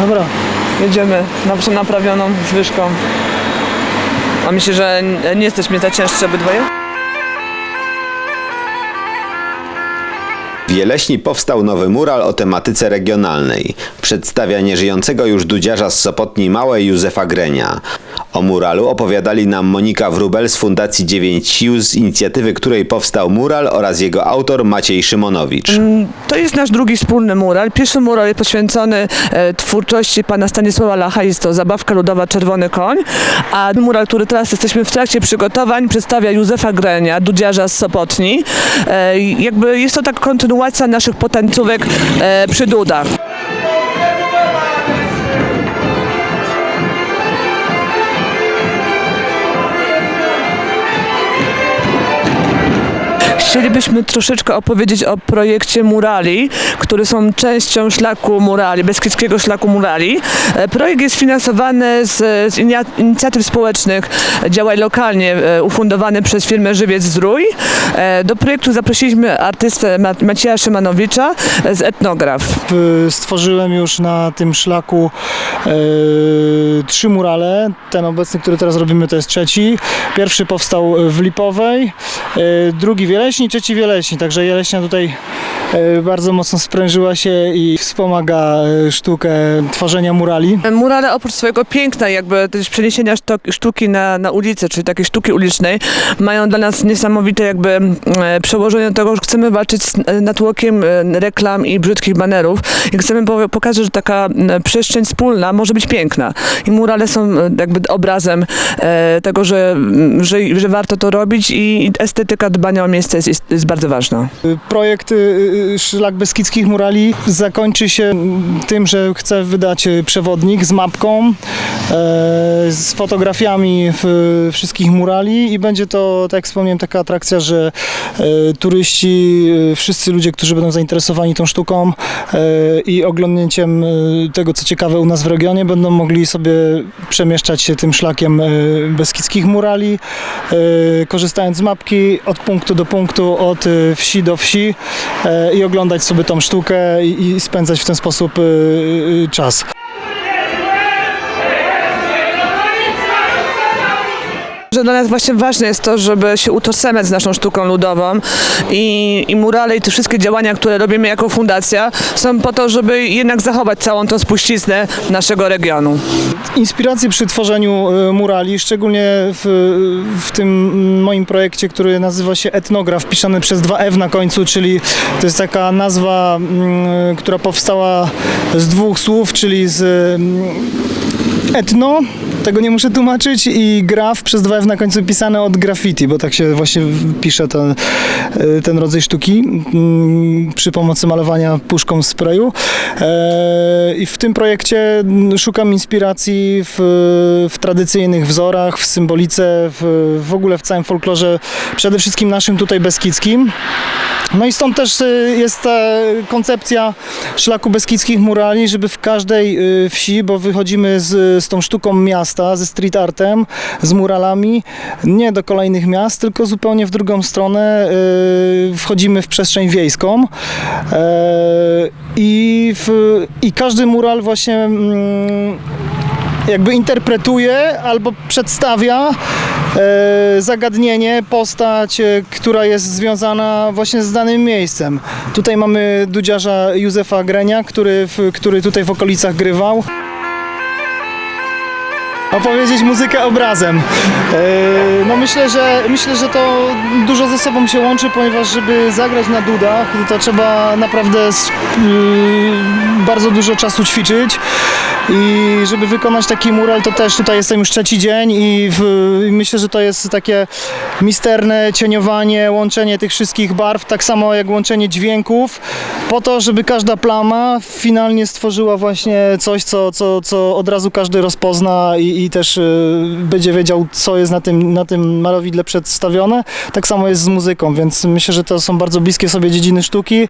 Dobra. Jedziemy na naprawioną zwyżką. A myślę, że nie jesteśmy za ciężcy obydwoje? W Jeleśni powstał nowy mural o tematyce regionalnej. Przedstawia nieżyjącego już dudziarza z Sopotni Małej Józefa Grenia. O muralu opowiadali nam Monika Wrubel z Fundacji 9 Sił, z inicjatywy której powstał mural oraz jego autor Maciej Szymonowicz. To jest nasz drugi wspólny mural. Pierwszy mural jest poświęcony e, twórczości pana Stanisława Lacha, jest to zabawka ludowa Czerwony Koń, a mural, który teraz jesteśmy w trakcie przygotowań, przedstawia Józefa Grenia, dudziarza z Sopotni. E, jakby jest to taka kontynuacja naszych potańcówek e, przy dudach. Chcielibyśmy troszeczkę opowiedzieć o projekcie Murali, który są częścią szlaku Murali, Beskidzkiego Szlaku Murali. E, Projekt jest finansowany z, z inicjatyw społecznych, działań lokalnie, e, ufundowany przez firmę Żywiec Zdrój. E, Do projektu zaprosiliśmy artystę Ma- Macieja Szymanowicza z Etnograf. Stworzyłem już na tym szlaku trzy murale. Ten obecny, który teraz robimy, to jest trzeci. Pierwszy powstał w Lipowej, drugi w Jeleśni, trzeci w Jeleśni. Także Jeleśnia tutaj bardzo mocno sprężyła się i wspomaga e, sztukę tworzenia murali. Murale oprócz swojego piękna, jakby też przeniesienia sztuki na, na ulicę, czyli takiej sztuki ulicznej, mają dla nas niesamowite jakby e, przełożenie tego, że chcemy walczyć z e, natłokiem e, reklam i brzydkich banerów i chcemy pokazać, że taka przestrzeń wspólna może być piękna. I murale są e, jakby obrazem e, tego, że, że, że warto to robić i i estetyka dbania o miejsce jest, jest, jest bardzo ważna. Projekt y, y, Szlak Beskidzkich Murali zakończy się tym, że chcę wydać y, przewodnik z mapką, e, z fotografiami wszystkich murali i będzie to, tak jak wspomniałem, taka atrakcja, że e, turyści, e, wszyscy ludzie, którzy będą zainteresowani tą sztuką e, i oglądnięciem e, tego, co ciekawe u nas w regionie, będą mogli sobie przemieszczać się tym szlakiem e, Beskidzkich Murali, e, korzystając z mapki od punktu do punktu, od e, wsi do wsi e, i oglądać sobie tą sztukę i, i spędzać w ten sposób e, e, czas. Że dla nas właśnie ważne jest to, żeby się utożsamiać z naszą sztuką ludową i, i murale i te wszystkie działania, które robimy jako fundacja są po to, żeby jednak zachować całą tą spuściznę naszego regionu. Inspiracje przy tworzeniu e, murali, szczególnie w, w tym moim projekcie, który nazywa się Etnograf, pisany przez dwa F na końcu, czyli to jest taka nazwa, mm, która powstała z dwóch słów, czyli z etno, tego nie muszę tłumaczyć, i graf przez dwa F na końcu pisane od graffiti, bo tak się właśnie pisze ten, e, ten rodzaj sztuki mm, przy pomocy malowania puszką sprayu. E, I w tym projekcie szukam inspiracji w, w tradycyjnych wzorach, w symbolice, w, w ogóle w całym folklorze, przede wszystkim naszym tutaj beskidzkim. No i stąd też y, jest ta koncepcja szlaku beskidzkich murali, żeby w każdej y, wsi, bo wychodzimy z, z tą sztuką miasta, ze street artem, z muralami, nie do kolejnych miast, tylko zupełnie w drugą stronę y, wchodzimy w przestrzeń wiejską. E, I, w, I każdy mural właśnie mm, jakby interpretuje albo przedstawia e, zagadnienie, postać, e, która jest związana właśnie z danym miejscem. Tutaj mamy dudziarza Józefa Grenia, który, który tutaj w okolicach grywał. Opowiedzieć muzykę obrazem. E, No myślę, że myślę, że to dużo ze sobą się łączy, ponieważ żeby zagrać na dudach, to trzeba naprawdę s- y, bardzo dużo czasu ćwiczyć. I żeby wykonać taki mural, to też tutaj jestem już trzeci dzień i w, i myślę, że to jest takie misterne cieniowanie, łączenie tych wszystkich barw, tak samo jak łączenie dźwięków, po to, żeby każda plama finalnie stworzyła właśnie coś, co, co, co od razu każdy rozpozna i, i też y, będzie wiedział, co jest na tym, na tym malowidle przedstawione. Tak samo jest z muzyką, więc myślę, że to są bardzo bliskie sobie dziedziny sztuki.